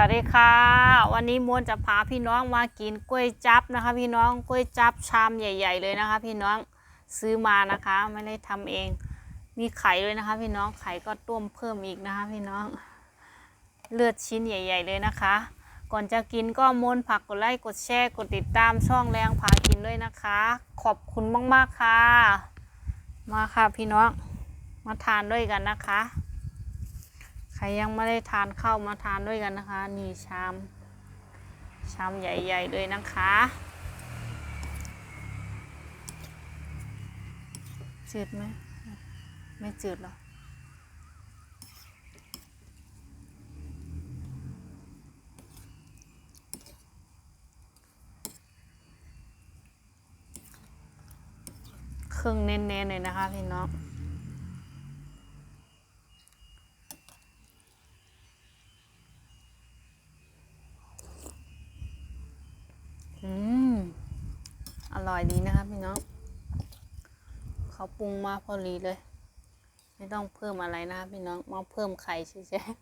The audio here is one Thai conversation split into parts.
วัสดีค่ะ วันนี้มวนจะพาพี่น้องมากินกล้วยจับนะคะ พี่น้องกล้วยจับชามใหญ่ ๆ เลยนะคะ พี่น้องซื้อมานะคะ ไม่ได้ทำเอง มีไข่ด้วยนะคะ พี่น้องไข่ก็ต้มเพิ่มอีกนะคะ พี่น้องเลือดชิ้นใหญ่ ๆ เลยนะคะ ก่อนจะกินก็มวนผักกดไลค์กดแชร์กดติดตามช่องแรงพากินด้วยนะคะ ขอบคุณมากๆค่ะ มาค่ะพี่น้องมาทานด้วยกันนะคะ รยังไม่ได้ทานข้าวมาทานด้วยกันนะคะ นี่ชาม ชามใหญ่ๆเลยนะคะจืดไหมไม่จืดหรอกเครื่องเน้นๆเลยนะคะพี่น้อง อืม อ ร่อยดีนะครับพี่น้องเขาปรุงมาพอดีเลย ไม่ต้องเพิ่มอะไรนะครับพี่น้องมาเพิ่มไข่เฉยๆ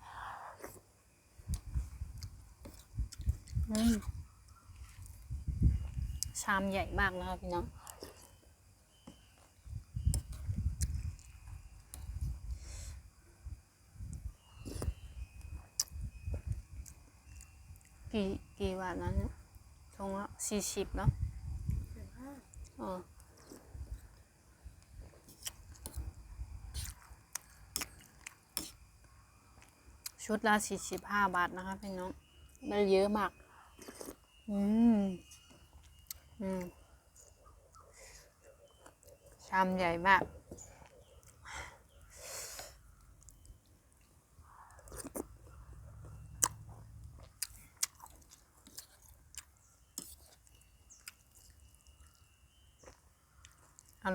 อืมชามใหญ่มากนะครับพี่น้องกี่กี่บาทนั้นเนี่ยทงละสี่สิบเนาะ อ๋อชุดละสี่สิบห้าบาทนะคะพี่น้องไม่ได้เยอะมาก อืม อืม ชามใหญ่มาก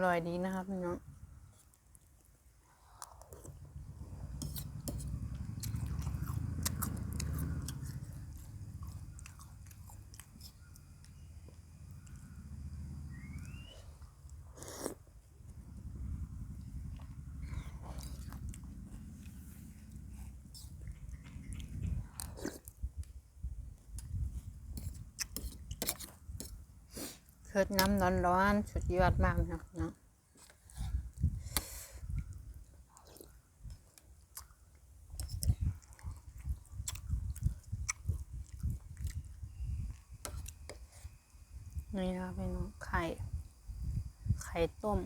ร่อยดีนะครับพี่น้อง คิดน้ำร้อนๆสุดยอดมากนะครับพี่น้องนี่นะครับพี่น้องไข่ ไข่ต้ม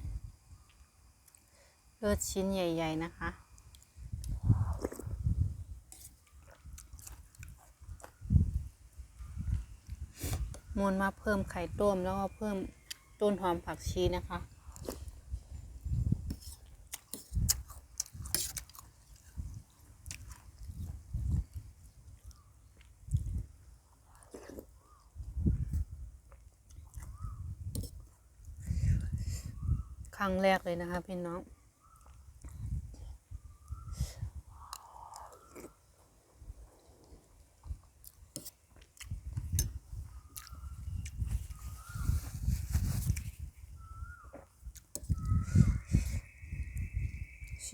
เลือดชิ้นใหญ่ ๆ นะคะ มูลมาเพิ่มไข่ต้มแล้วก็เพิ่มต้นหอมผักชีนะคะครั้งแรกเลยนะคะพี่น้อง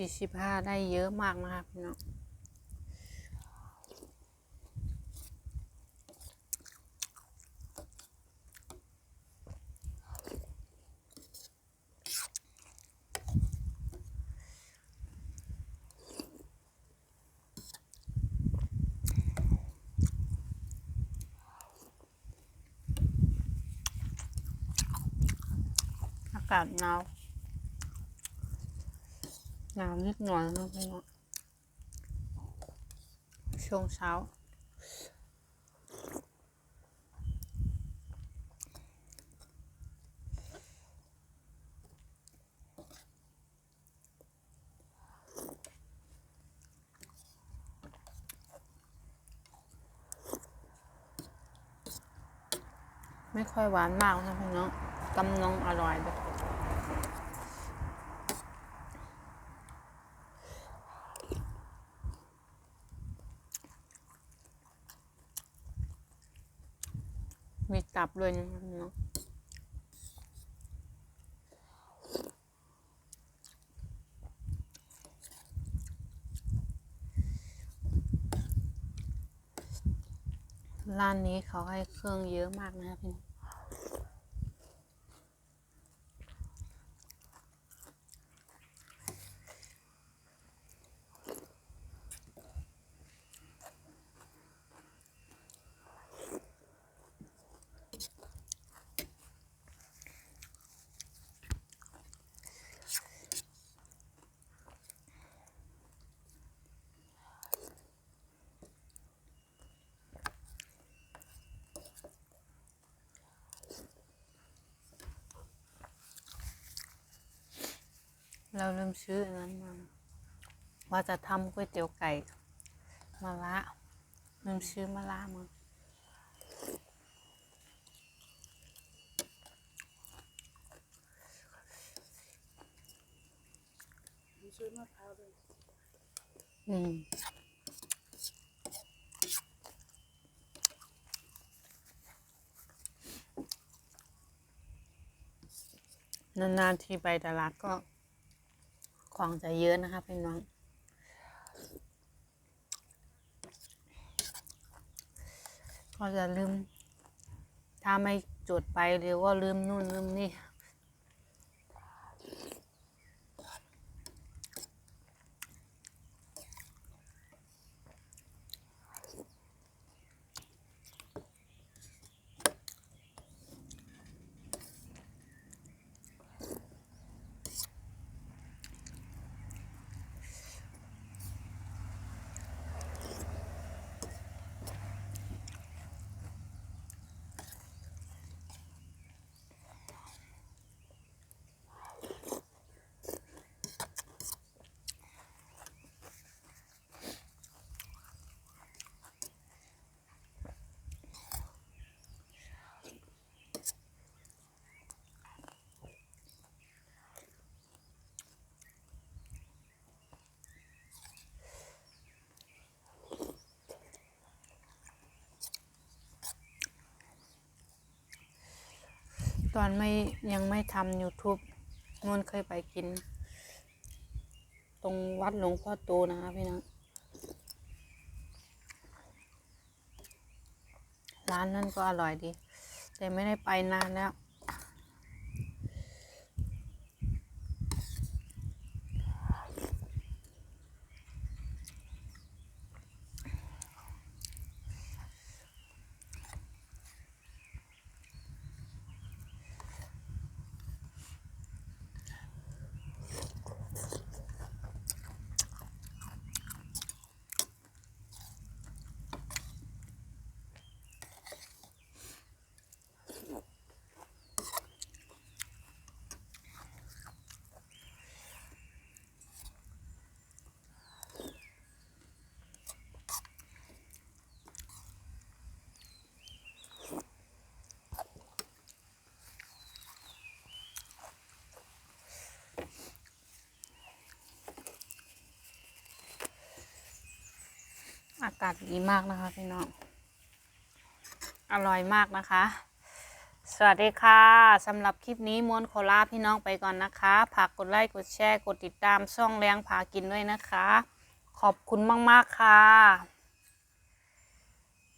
สี่สิบห้าได้เยอะมากนะคะพี่น้องอากาศหนาว นาวนิดหน่อยนะพี่น้องช่วงเช้า ไม่ค่อยหวานมากนะพี่น้องกำลังอร่อยเลย มี ตับเลยนะครับเนาะร้านนี้เขาให้เครื่องเยอะมากนะครับพี่ เราลืมซื้ออันนั้นมาว่าจะทำก๋วยเตี๋ยวไก่มะระลืมซื้อมะระมาซื้อมะพร้าวด้วยอืมนานๆทีไปตลาดก็ ของจะเยอะนะคะพี่น้อง ก็จะลืม ถ้าไม่จดไปเดี๋ยวก็ลืมนู่นลืมนี่ ตอนไม่ยังไม่ทำ YouTube นวลเคยไปกิน ตรงวัดหลวงพ่อโตนะคะพี่น้องร้านนั่นก็อร่อยดี แต่ไม่ได้ไปนานแล้ว อากาศดีมากนะคะพี่น้อง อร่อยมากนะคะ สวัสดีค่ะสำหรับคลิปนี้ม้วนโคลาพี่น้องไปก่อนนะคะฝากกดไลค์กดแชร์กดติดตามช่องแรงพากินด้วยนะคะ ขอบคุณมาก ๆ ค่ะ